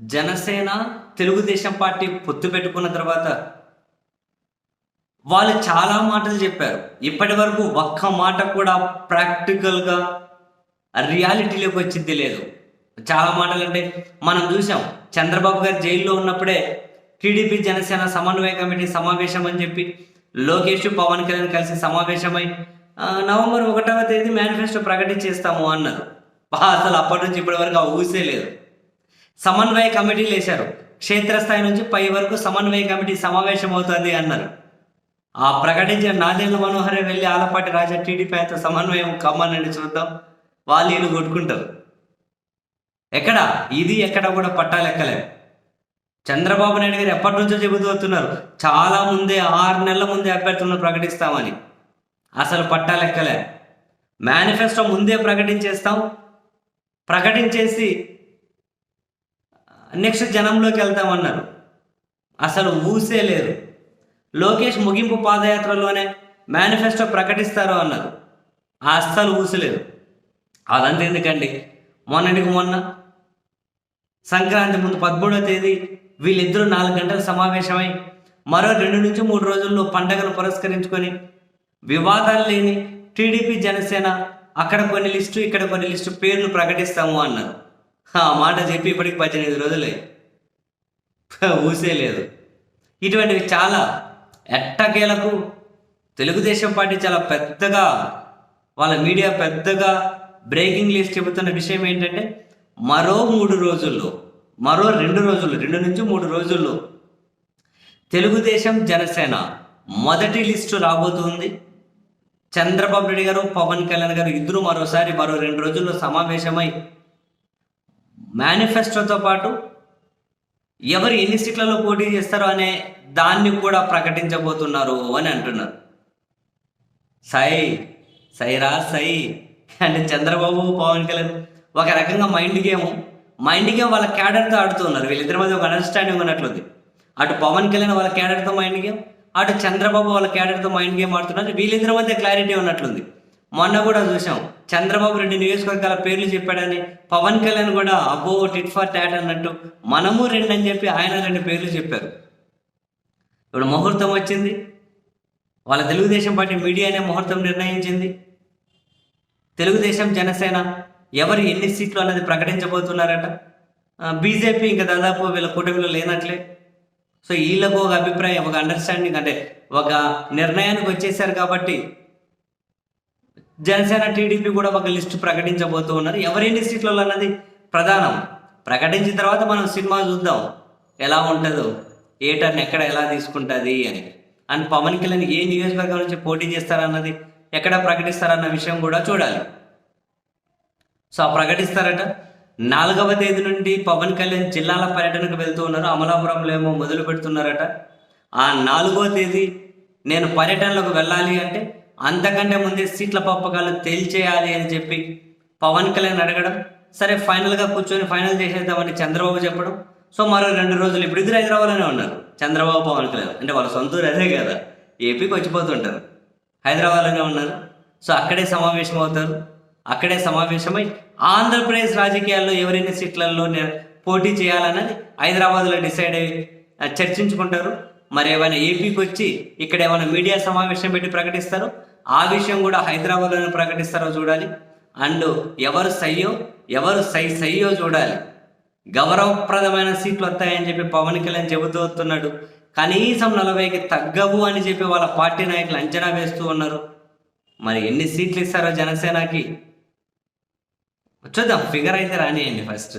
Janasena Telugu Desam party పొత్తు పెట్టుకున్న తర్వాత వాళ్ళు చాలా మాటలు చెప్పారు. ఇప్పటి వరకు ఒక్క మాట కూడా ప్రాక్టికల్గా రియాలిటీలోకి వచ్చింది లేదు. చాలా మాటలు అంటే మనం చూసాం చంద్రబాబు గారు జైల్లో ఉన్నప్పుడే టీడీపీ జనసేన సమన్వయ కమిటీ సమావేశం అని చెప్పి లోకేష్ పవన్ కళ్యాణ్ కలిసి సమావేశమై నవంబర్ ఒకటవ తేదీ మేనిఫెస్టో ప్రకటించేస్తాము అన్నారు. అసలు అప్పటి నుంచి ఇప్పటి వరకు ఆ ఊసే లేదు. సమన్వయ కమిటీలు వేశారు క్షేత్రస్థాయి నుంచి పై వరకు సమన్వయ కమిటీ సమావేశం అవుతుంది అన్నారు. ఆ ప్రకటించిన నాదేళ్ళ మనోహరే వెళ్ళి ఆలపాటి రాజా టీడీపీ అంత సమన్వయం కమ్మనండి చూద్దాం. వాళ్ళు వీళ్ళు కొట్టుకుంటారు. ఎక్కడ? ఇది ఎక్కడ కూడా పట్టాలెక్కలే చంద్రబాబు నాయుడు గారు ఎప్పటి నుంచో చెబుతూ వస్తున్నారు చాలా ముందే ఆరు నెలల ముందే అభ్యర్థులను ప్రకటిస్తామని. అసలు పట్టాలెక్కలే మేనిఫెస్టో ముందే ప్రకటించేస్తాం. ప్రకటించేసి నెక్స్ట్ జనంలోకి వెళ్తామన్నారు. అసలు ఊసే లేదు లోకేష్ ముగింపు పాదయాత్రలోనే మేనిఫెస్టో ప్రకటిస్తారు అన్నారు. అస్సలు ఊసలేదు అదంతా ఎందుకండి? మొన్నటికి మొన్న సంక్రాంతి ముందు పదమూడవ తేదీ వీళ్ళిద్దరూ నాలుగు గంటల సమావేశమై మరో రెండు నుంచి మూడు రోజుల్లో పండగను పురస్కరించుకొని వివాదాలు లేని టీడీపీ జనసేన అక్కడ కొన్ని లిస్టు ఇక్కడ కొన్ని లిస్టు పేర్లు ప్రకటిస్తాము అన్నారు. ఆ మాట చెప్పి ఇప్పటికి పద్దెనిమిది రోజులే ఊసే లేదు. ఇటువంటివి చాలా ఎట్టకేలకు తెలుగుదేశం పార్టీ చాలా పెద్దగా వాళ్ళ మీడియా పెద్దగా బ్రేకింగ్ లిస్ట్ చెబుతున్న విషయం ఏంటంటే మరో మూడు రోజుల్లో మరో రెండు రోజులు రెండు నుంచి మూడు రోజుల్లో తెలుగుదేశం జనసేన మొదటి లిస్టు రాబోతుంది. చంద్రబాబు నాయుడు గారు పవన్ కళ్యాణ్ గారు ఇద్దరు మరోసారి మరో రెండు రోజుల్లో సమావేశమై మేనిఫెస్టోతో పాటు ఎవరు ఎన్ని సీట్లలో పోటీ చేస్తారో అనే దాన్ని కూడా ప్రకటించబోతున్నారు అని అంటున్నారు. సై సైరా సై అంటే చంద్రబాబు పవన్ కళ్యాణ్ ఒక రకంగా మైండ్ గేమ్. మైండ్ గేమ్ వాళ్ళ క్యాడర్తో ఆడుతున్నారు వీళ్ళిద్దరి మధ్య ఒక అండర్స్టాండింగ్ ఉన్నట్లుంది. అటు పవన్ కళ్యాణ్ వాళ్ళ క్యాడర్తో మైండ్ గేమ్ అటు చంద్రబాబు వాళ్ళ క్యాడర్తో మైండ్ గేమ్ ఆడుతున్నారు. వీళ్ళిద్దరి మధ్య క్లారిటీ ఉన్నట్లుంది. మొన్న కూడా చూసాం చంద్రబాబు రెడ్డి నియోజకవర్గాల పేర్లు చెప్పాడని పవన్ కళ్యాణ్ కూడా అబ్బో టిట్ ఫర్ టాట్ అన్నట్టు మనము రెండు అని చెప్పి ఆయన రెండు పేర్లు చెప్పారు. ఇప్పుడు ముహూర్తం వచ్చింది. వాళ్ళ తెలుగుదేశం పార్టీ మీడియానే ముహూర్తం నిర్ణయించింది. తెలుగుదేశం జనసేన ఎవరు ఎన్ని సీట్లు అన్నది ప్రకటించబోతున్నారట. బీజేపీ ఇంకా దాదాపు వీళ్ళ కూటమిలో లేనట్లే. సో వీళ్ళకు ఒక అభిప్రాయం ఒక అండర్స్టాండింగ్ అంటే ఒక నిర్ణయానికి వచ్చేసారు కాబట్టి జనసేన టీడీపీ కూడా ఒక లిస్టు ప్రకటించబోతూ ఉన్నారు. ఎవరెన్ని సీట్లలో అన్నది ప్రధానం. ప్రకటించిన తర్వాత మనం సినిమా చూద్దాం. ఎలా ఉంటుందో ఏ టర్న్ ఎక్కడ ఎలా తీసుకుంటుంది అని. అండ్ పవన్ కళ్యాణ్ ఏ నియోజకవర్గం నుంచి పోటీ చేస్తారన్నది ఎక్కడ ప్రకటిస్తారన్న విషయం కూడా చూడాలి. సో ఆ ప్రకటిస్తారట. నాలుగవ తేదీ నుండి పవన్ కళ్యాణ్ జిల్లాల పర్యటనకు వెళ్తూ ఉన్నారు. అమలాపురంలో ఏమో మొదలు పెడుతున్నారట. ఆ నాలుగవ తేదీ నేను పర్యటనలకు వెళ్ళాలి అంటే అంతకంటే ముందే సీట్ల పంపకాలు తేల్చేయాలి అని చెప్పి పవన్ కళ్యాణ్ అడగడం సరే ఫైనల్గా కూర్చొని ఫైనల్ చేసేద్దామని చంద్రబాబు చెప్పడం. సో మరో రెండు రోజులు ఇప్పుడు ఇద్దరు హైదరాబాద్లోనే ఉన్నారు. చంద్రబాబు పవన్ కళ్యాణ్. అంటే వాళ్ళ సొంత ఊరు అదే కదా. ఏపీకి వచ్చిపోతుంటారు. హైదరాబాద్లోనే ఉన్నారు. సో అక్కడే సమావేశం అవుతారు. అక్కడే సమావేశమై ఆంధ్రప్రదేశ్ రాజకీయాల్లో ఎవరైనా సీట్లలో పోటీ చేయాలన్నది హైదరాబాద్లో డిసైడ్ అయ్యి చర్చించుకుంటారు. మరి ఏమైనా ఏపీకి వచ్చి ఇక్కడ ఏమైనా మీడియా సమావేశం పెట్టి ప్రకటిస్తారు? ఆ విషయం కూడా హైదరాబాద్లోనే ప్రకటిస్తారో చూడాలి. అండ్ ఎవరు సయ్యో ఎవరు సై సయ్యో చూడాలి. గౌరవప్రదమైన సీట్లు వస్తాయని చెప్పి పవన్ కళ్యాణ్ చెబుతూ వస్తున్నాడు. కనీసం నలభైకి తగ్గవు అని చెప్పి వాళ్ళ పార్టీ నాయకులు అంచనా వేస్తూ ఉన్నారు. మరి ఎన్ని సీట్లు ఇస్తారో జనసేనకి? చూద్దాం ఫిగర్ అయితే రానియండి ఫస్ట్